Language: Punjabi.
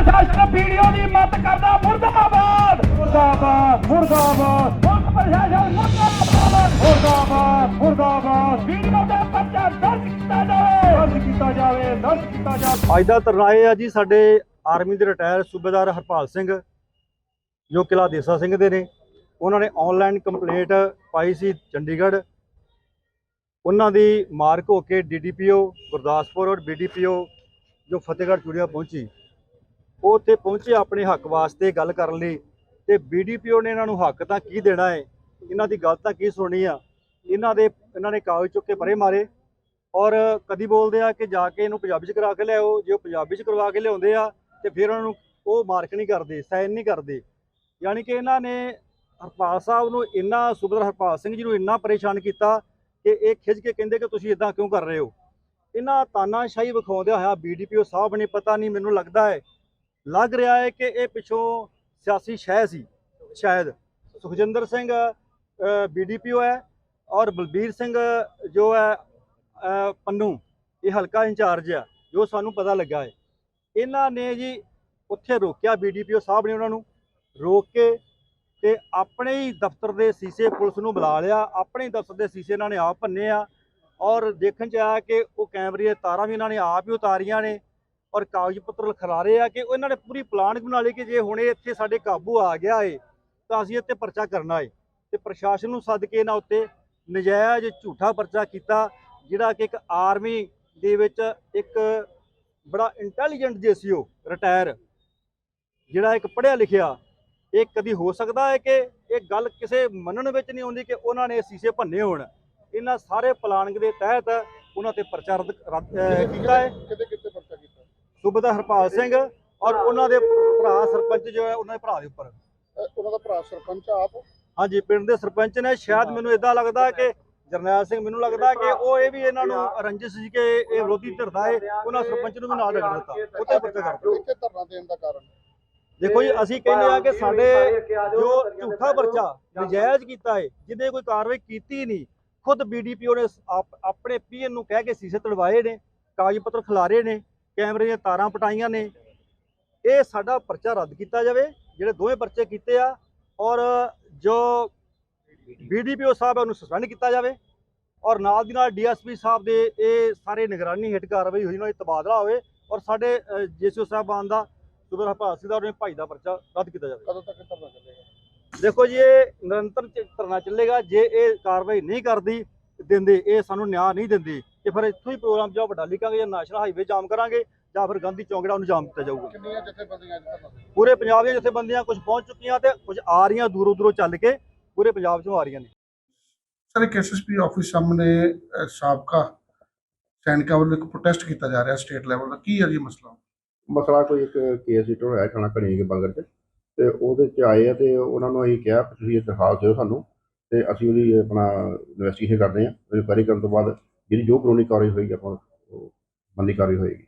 ਪ੍ਰਸ਼ਾਸਨ ਵੀਡੀਓ ਦੀ ਮਤ ਕਰਦਾ, ਮੁਰਦਾਬਾਦ! ਮੁਰਦਾਬਾਦ ਮੁਰਦਾਬਾਦ! ਪੁਲਿਸ ਪ੍ਰਸ਼ਾਸਨ ਮੁਰਦਾਬਾਦ! ਮੁਰਦਾਬਾਦ ਮੁਰਦਾਬਾਦ! ਵੀਡੀਓ ਦਾ ਪਰਚਾ ਦਰਜ ਕੀਤਾ ਜਾਵੇ! ਦਰਜ ਕੀਤਾ ਜਾਵੇ, ਦਰਜ ਕੀਤਾ ਜਾਵੇ। ਅੱਜ ਦਾ ਧਰਨਾ ਇਹ ਆ ਜੀ, ਸਾਡੇ ਆਰਮੀ ਦੇ ਰਿਟਾਇਰ ਸੂਬੇਦਾਰ ਹਰਪਾਲ ਸਿੰਘ, ਜੋ ਕਿਲਾ ਦੇਸਾ ਸਿੰਘ ਦੇ ਨੇ, ਉਹਨਾਂ ਨੇ ਆਨਲਾਈਨ ਕੰਪਲੇਂਟ ਪਾਈ ਸੀ ਚੰਡੀਗੜ੍ਹ। ਉਹਨਾਂ ਦੀ ਮਾਰਕ ਹੋ ਕੇ ਡੀਡੀਪੀਓ ਗੁਰਦਾਸਪੁਰ ਔਰ ਬੀਡੀਪੀਓ ਜੋ ਫਤਿਹਗੜ੍ਹ ਚੂੜੀਆਂ ਪਹੁੰਚੀ। ਉਹ ਉੱਥੇ ਪਹੁੰਚੇ ਆਪਣੇ ਹੱਕ ਵਾਸਤੇ ਗੱਲ ਕਰਨ ਲਈ ਤੇ ਬੀਡੀਪੀਓ ਨੇ ਇਹਨਾਂ ਨੂੰ ਹੱਕ ਤਾਂ ਕੀ ਦੇਣਾ ਹੈ? ਇਹਨਾਂ ਦੀ ਗੱਲ ਤਾਂ ਕੀ ਸੁਣਨੀ ਆ? ਇਹਨਾਂ ਦੇ, ਇਹਨਾਂ ਨੇ ਕਾਗਜ਼ ਚੁੱਕ ਕੇ ਪਰੇ ਮਾਰੇ ਔਰ ਕਦੀ ਬੋਲਦੇ ਆ ਕਿ ਜਾ ਕੇ ਇਹਨੂੰ ਪੰਜਾਬੀ ਚ ਕਰਾ ਕੇ ਲਿਆਓ, ਜੇ ਉਹ ਪੰਜਾਬੀ ਚ ਕਰਵਾ ਕੇ ਲਿਆਉਂਦੇ ਆ ਤੇ ਫਿਰ ਉਹਨਾਂ ਨੂੰ ਉਹ ਮਾਰਕ ਨਹੀਂ ਕਰਦੇ, ਸਾਈਨ ਨਹੀਂ ਕਰਦੇ। ਯਾਨੀ ਕਿ ਇਹਨਾਂ ਨੇ ਹਰਪਾਲ ਸਾਹਿਬ ਨੂੰ ਇੰਨਾ ਸੁਬਦਰ ਹਰਪਾਲ ਸਿੰਘ ਜੀ ਨੂੰ ਇੰਨਾ ਪਰੇਸ਼ਾਨ ਕੀਤਾ ਕਿ ਇਹ ਖਿੱਚ ਕੇ ਕਹਿੰਦੇ ਕਿ ਤੁਸੀਂ ਇਦਾਂ ਕਿਉਂ ਕਰ ਰਹੇ ਹੋ? ਇਹਨਾਂ ਤਾਨਾਸ਼ਾਹੀ ਵਿਖਾਉਂਦਿਆਂ ਹੋਇਆ ਬੀਡੀਪੀਓ ਸਾਹਿਬ ਨੇ ਪਤਾ ਨਹੀਂ, ਮੈਨੂੰ ਲੱਗਦਾ ਹੈ ਲੱਗ ਰਿਹਾ ਹੈ ਕਿ ਇਹ ਪਿੱਛੋਂ ਸਿਆਸੀ ਸ਼ਹਿ ਸੀ ਸ਼ਾਇਦ। ਸੁਖਜਿੰਦਰ ਸਿੰਘ ਬੀਡੀਪੀਓ ਹੈ ਔਰ ਬਲਬੀਰ ਸਿੰਘ ਜੋ ਹੈ ਅ, ਪੰਨੂ ਇਹ ਹਲਕਾ ਇੰਚਾਰਜ ਆ ਜੋ ਸਾਨੂੰ ਪਤਾ ਲੱਗਾ ਹੈ। ਇਹਨਾਂ ਨੇ ਜੀ ਉੱਥੇ ਰੋਕਿਆ ਬੀਡੀਪੀਓ ਸਾਹਿਬ ਨੇ ਉਹਨਾਂ ਨੂੰ ਰੋਕ ਕੇ ਤੇ ਆਪਣੇ ਹੀ ਦਫ਼ਤਰ ਦੇ ਸੀਸੇ ਪੁਲਿਸ ਨੂੰ ਬੁਲਾ ਲਿਆ। ਆਪਣੇ ਹੀ ਦਫ਼ਤਰ ਦੇ ਸੀਸੇ ਇਹਨਾਂ ਨੇ ਆਪ ਭੰਨੇ ਆ ਔਰ ਦੇਖਣ ਚ ਆਇਆ ਕਿ ਉਹ ਕੈਮਰੇ ਦੀਆਂ ਤਾਰਾਂ ਵੀ ਇਹਨਾਂ ਨੇ ਆਪ ਹੀ ਉਤਾਰੀਆਂ ਨੇ। ਔਰ ਕਾਗਜ਼ ਪੱਤਰ ਖਿਲਾਰੇ ਆ ਕਿ ਉਹ ਇਹਨਾਂ ਨੇ ਪੂਰੀ ਪਲਾਨ ਬਣਾ ਲਈ ਕਿ ਜੇ ਹੁਣ ਇਹ ਇੱਥੇ ਸਾਡੇ ਕਾਬੂ ਆ ਗਿਆ ਏ, ਤਾਂ ਅਸੀਂ ਇੱਥੇ ਪਰਚਾ ਕਰਨਾ ਏ। ਤੇ ਪ੍ਰਸ਼ਾਸਨ ਨੂੰ ਸੱਦ ਕੇ ਇਹਨਾਂ ਉੱਤੇ ਨਜਾਇਜ਼ ਝੂਠਾ ਪਰਚਾ ਕੀਤਾ, ਜਿਹੜਾ ਕਿ ਇੱਕ ਆਰਮੀ ਦੇ ਵਿੱਚ ਇੱਕ ਬੜਾ ਇੰਟੈਲੀਜੈਂਟ ਜੀਸੀਓ ਰਿਟਾਇਰ ਜਿਹੜਾ ਇੱਕ ਪੜ੍ਹਿਆ ਲਿਖਿਆ, ਇਹ ਕਦੀ ਹੋ ਸਕਦਾ ਹੈ ਕਿ ਇਹ ਗੱਲ ਕਿਸੇ ਮੰਨਣ ਵਿੱਚ ਨਹੀਂ ਆਉਂਦੀ ਕਿ ਉਹਨਾਂ ਨੇ ਸੀਸੇ ਭੰਨੇ ਹੋਣ। ਇਹਨਾਂ ਸਾਰੇ ਪਲਾਨਿੰਗ ਦੇ ਤਹਿਤ ਉਹਨਾਂ ਤੇ ਪਰਚਾ ਰੱਦ, ਰੱਦ- ਕੀਤਾ ਹੈ ਕਿਤੇ ਕਿਤੇ ਪਰਚਾ ਕੀਤਾ ਸੁਬਦਾ ਹਰਪਾਲ ਸਿੰਘ ਔਰ ਉਹਨਾਂ ਦੇ ਭਰਾ ਸਰਪੰਚ ਜੋ ਹੈ ਉਹਨਾਂ ਦੇ ਭਰਾ ਦੇ ਉੱਪਰ। ਉਹਨਾਂ ਦਾ ਭਰਾ ਸਰਪੰਚ ਆਪ? ਹਾਂਜੀ ਪਿੰਡ ਦੇ ਸਰਪੰਚ ਨੇ। ਸ਼ਾਇਦ ਮੈਨੂੰ ਇਦਾਂ ਲੱਗਦਾ ਕਿ ਜਰਨੈਲ ਸਿੰਘ ਮੈਨੂੰ ਲੱਗਦਾ ਕਿ ਉਹ ਇਹ ਵੀ ਇਹਨਾਂ ਨੂੰ ਰੰਜਿਸ਼ ਸੀ ਕਿ ਇਹ ਵਿਰੋਧੀ ਧਿਰਦਾ ਹੈ ਉਹਨਾਂ ਸਰਪੰਚ ਨੂੰ ਵੀ ਨਾਲ ਦਿੱਤਾ। ਉੱਤੇ ਪਰਚਾ ਕਰ ਦਿੱਤਾ। ਧਰਨਾ ਦੇਣ ਦਾ ਕਾਰਨ। ਦੇਖੋ ਜੀ ਅਸੀਂ ਕਹਿੰਦੇ ਆ ਕਿ ਸਾਡੇ ਜੋ ਝੂਠਾ ਪਰਚਾ ਨਜਾਇਜ਼ ਕੀਤਾ ਹੈ ਜਿਹਦੇ ਕੋਈ ਕਾਰਵਾਈ ਕੀਤੀ ਨਹੀਂ ਖੁਦ ਬੀਡੀਪੀਓ ਨੇ ਆਪ- ਆਪਣੇ ਪੀਐਨ ਨੂੰ ਕਹਿ ਕੇ ਸੀਸੇ ਤੜਵਾਏ ਨੇ ਕਾਗਜ਼ ਪੱਤਰ ਖਿਲਾਰੇ ਨੇ ਕੈਮਰੇ ਦੀਆਂ ਤਾਰਾਂ ਪਟਾਈਆਂ ਨੇ। ਇਹ ਸਾਡਾ ਪਰਚਾ ਰੱਦ ਕੀਤਾ ਜਾਵੇ ਜਿਹੜੇ ਦੋਵੇਂ ਪਰਚੇ ਕੀਤੇ ਆ ਔਰ ਜੋ ਬੀਡੀਪੀਓ ਸਾਹਿਬ ਹੈ ਉਹਨੂੰ ਸਸਪੈਂਡ ਕੀਤਾ ਜਾਵੇ। ਔਰ ਨਾਲ ਦੀ ਨਾਲ ਡੀਐਸਪੀ ਸਾਹਿਬ ਦੇ ਇਹ ਸਾਰੇ ਨਿਗਰਾਨੀ ਹੇਠ ਕਾਰਵਾਈ ਹੋਈ ਉਹਨਾਂ ਦਾ ਤਬਾਦਲਾ ਹੋਵੇ ਔਰ ਸਾਡੇ ਜੀਸੀਓ ਸਾਹਿਬਾਨ ਦਾ ਸੁਬਰ ਹਰਪਾਲ ਸਿੰਘ ਦਾ ਉਹਨੇ ਭਾਈ ਦਾ ਪਰਚਾ ਰੱਦ ਕੀਤਾ ਜਾਵੇ। ਕਦੋਂ ਤੱਕ ਇਹ ਧਰਨਾ ਚੱਲੇਗਾ? ਦੇਖੋ ਜੀ ਇਹ ਨਿਰੰਤਰ ਧਰਨਾ ਚੱਲੇਗਾ। ਜੇ ਇਹ ਕਾਰਵਾਈ ਨਹੀਂ ਕਰਦੀ ਦਿੰਦੇ ਇਹ ਸਾਨੂੰ ਨਿਆਂ ਨਹੀਂ ਦਿੰਦੀ। ਤੇ ਫਿਰ ਇੱਥੋਂ ਹੀ ਪ੍ਰੋਗਰਾਮ ਜਾਂ ਵੱਡਾ ਲਿਖਾਂਗੇ ਜਾਂ ਨੈਸ਼ਨਲ ਹਾਈਵੇ ਜਾਮ ਕਰਾਂਗੇ ਜਾਂ ਫਿਰ ਗਾਂਧੀ ਚੌਂਕ ਜਿਹੜਾ ਉਹਨੂੰ ਜਾਮ ਕੀਤਾ ਜਾਊਗਾ। ਕਿੰਨੀਆਂ ਜਥੇਬੰਦੀਆਂ ਅੱਜ ਧਰਨਾ ਦੇ ਪੂਰੇ ਪੰਜਾਬ ਦੀਆਂ ਜਥੇਬੰਦੀਆਂ ਕੁਝ ਪਹੁੰਚ ਚੁੱਕੀਆਂ ਤੇ ਕੁਝ ਆ ਰਹੀਆਂ ਦੂਰੋਂ ਦੂਰੋਂ ਚੱਲ ਕੇ ਪੂਰੇ ਪੰਜਾਬ ਚੋਂ ਆ ਰਹੀਆਂ ਨੇ। ਸਰ ਇੱਕ ਐਸਐਸਪੀ ਆਫਿਸ ਸਾਹਮਣੇ ਸਾਬਕਾ ਸੈਨਿਕਾਂ ਵੱਲੋਂ ਇੱਕ ਪ੍ਰੋਟੈਸਟ ਕੀਤਾ ਜਾ ਰਿਹਾ ਸਟੇਟ ਲੈਵਲ ਦਾ। ਕੀ ਹੈ ਜੀ ਮਸਲਾ? ਮਸਲਾ ਕੋਈ ਇੱਕ ਕੇਸ ਹੀਟਰ ਹੋਇਆ ਖਾਣਾ ਕਣੀ ਕੇ ਬੰਗਰ ਚ ਤੇ ਉਹਦੇ ਚ ਆਏ ਆ ਤੇ ਉਹਨਾਂ ਨੂੰ ਅਸੀਂ ਕਿਹਾ ਤੁਸੀਂ ਇਹ ਦਰਖਾਸਤ ਦਿਓ ਸਾਨੂੰ ਤੇ ਅਸੀਂ ਉਹਦੀ ਆਪਣਾ ਇਨਵੈਸਟੀਗੇਸ਼ਨ ਕਰਦੇ ਹਾਂ ਇਨਕੁਆਇਰੀ ਕਰਨ ਤੋਂ ਬਾਅਦ ਜਿਹੜੀ ਜੋ ਕਾਨੂੰਨੀ ਕਾਰਵਾਈ ਹੋਏਗੀ ਆਪਾਂ ਉਹ ਬੰਦੀ ਕਾਰਵਾਈ ਹੋਏਗੀ।